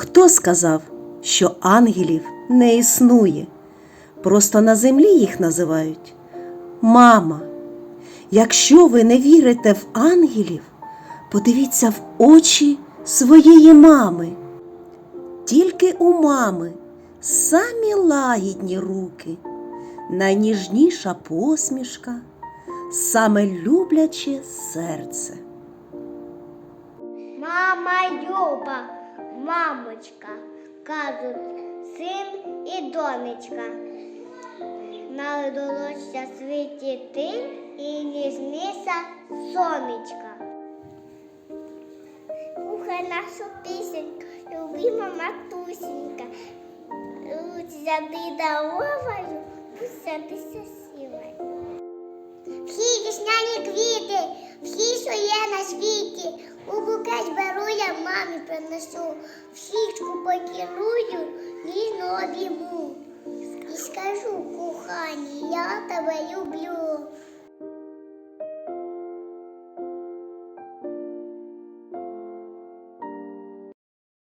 Хто сказав, що ангелів не існує? Просто на землі їх називають мама. Якщо ви не вірите в ангелів, подивіться в очі своєї мами. Тільки у мами самі лагідні руки, найніжніша посмішка, саме любляче серце. Мама Люба, мамочка, кажуть, син і донечка. Народилося світі ти і ніжніся сонечка. Слухай нашу пісеньку, любима матусенька. Завжди даровою, пустятися сілою. Всі весняні квіти, я мамі принесу, в щічку покерую, ніжно обійму. І скажу, кохані, я тебе люблю.